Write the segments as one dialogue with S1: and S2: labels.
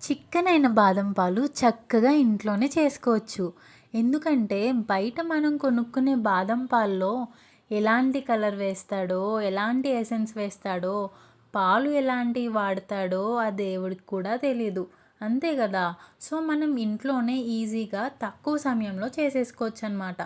S1: చిక్కనైన బాదం పాలు చక్కగా ఇంట్లోనే చేసుకోవచ్చు. ఎందుకంటే బయట మనం కొనుక్కునే బాదం పాల్లో ఎలాంటి కలర్ వేస్తాడో ఎలాంటి ఎసెన్స్ వేస్తాడో పాలు ఎలాంటివి వాడతాడో ఆ దేవుడికి కూడా తెలీదు. అంతే కదా? సో మనం ఇంట్లోనే ఈజీగా తక్కువ సమయంలో చేసేసుకోవచ్చు అనమాట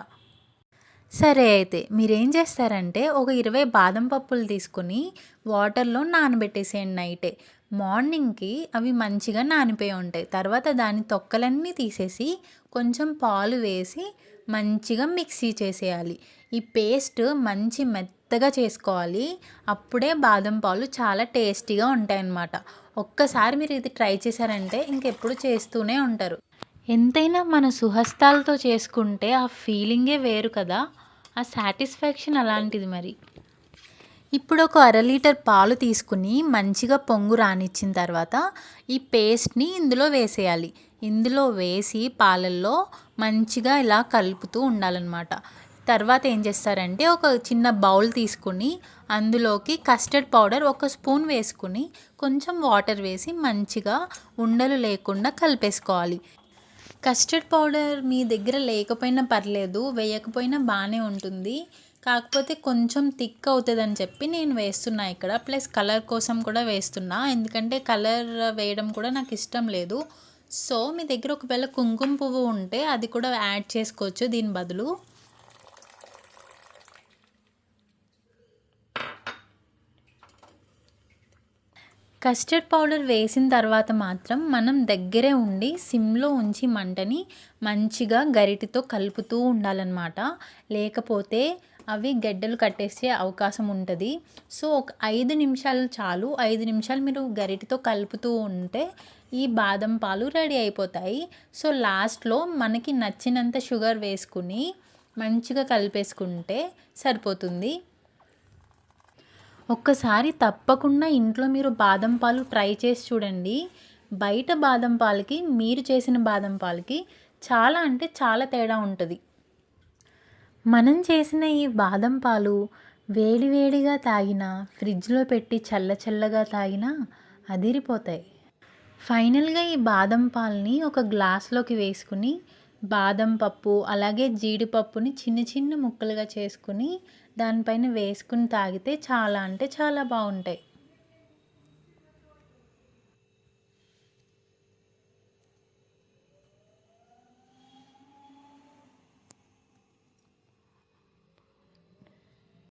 S1: సరే అయితే మీరేం చేస్తారంటే ఒక ఇరవై బాదం పప్పులు తీసుకుని వాటర్లో నానబెట్టేసేయండి నైటే. మార్నింగ్కి అవి మంచిగా నానిపోయి ఉంటాయి. తర్వాత దాని తొక్కలన్నీ తీసేసి కొంచెం పాలు వేసి మంచిగా మిక్సీ చేసేయాలి. ఈ పేస్ట్ మంచి మెత్తగా చేసుకోవాలి. అప్పుడే బాదం పాలు చాలా టేస్టీగా ఉంటాయన్నమాట. ఒక్కసారి మీరు ఇది ట్రై చేశారంటే ఇంకెప్పుడు చేస్తూనే ఉంటారు. ఎంతైనా మన సుహస్తాలతో చేసుకుంటే ఆ ఫీలింగే వేరు కదా. ఆ సాటిస్ఫాక్షన్ అలాంటిది మరి. ఇప్పుడు ఒక అర లీటర్ పాలు తీసుకుని మంచిగా పొంగు రానిచ్చిన తర్వాత ఈ పేస్ట్ని ఇందులో వేసేయాలి. ఇందులో వేసి పాలల్లో మంచిగా ఇలా కలుపుతూ ఉండాలన్నమాట. తర్వాత ఏం చేస్తారంటే ఒక చిన్న బౌల్ తీసుకుని అందులోకి కస్టర్డ్ పౌడర్ ఒక స్పూన్ వేసుకుని కొంచెం వాటర్ వేసి మంచిగా ఉండలు లేకుండా కలిపేసుకోవాలి. కస్టర్డ్ పౌడర్ మీ దగ్గర లేకపోయినా పర్లేదు వేయకపోయినా బాగానే ఉంటుంది. కాకపోతే కొంచెం థిక్ అవుతుందని చెప్పి నేను వేస్తున్నా ఇక్కడ. ప్లస్ కలర్ కోసం కూడా వేస్తున్నా. ఎందుకంటే కలర్ వేయడం కూడా నాకు ఇష్టం లేదు. సో మీ దగ్గర ఒకవేళ కుంకుమ పువ్వు ఉంటే అది కూడా యాడ్ చేసుకోవచ్చు దీని బదులు. కస్టర్డ్ పౌడర్ వేసిన తర్వాత మాత్రం మనం దగ్గరే ఉండి సిమ్లో ఉంచి మంటని మంచిగా గరిటితో కలుపుతూ ఉండాలన్నమాట. లేకపోతే అవి గడ్డలు కట్టేసే అవకాశం ఉంటుంది. సో ఒక ఐదు నిమిషాలు చాలు. ఐదు నిమిషాలు మీరు గరిటితో కలుపుతూ ఉంటే ఈ బాదం పాలు రెడీ అయిపోతాయి. సో లాస్ట్లో మనకి నచ్చినంత షుగర్ వేసుకుని మంచిగా కలిపేసుకుంటే సరిపోతుంది. ఒక్కసారి తప్పకుండా ఇంట్లో మీరు బాదం పాలు ట్రై చేసి చూడండి. బయట బాదం పాలకి మీరు చేసిన బాదం పాలకి చాలా అంటే చాలా తేడా ఉంటుంది. మనం చేసిన ఈ బాదం పాలు వేడివేడిగా తాగినా ఫ్రిడ్జ్లో పెట్టి చల్ల చల్లగా తాగినా అదిరిపోతాయి. ఫైనల్గా ఈ బాదం పాలని ఒక గ్లాస్లోకి వేసుకుని బాదం పప్పు అలాగే జీడిపప్పుని చిన్న చిన్న ముక్కలుగా చేసుకుని దానిపైన వేసుకుని తాగితే చాలా అంటే చాలా బాగుంటాయి.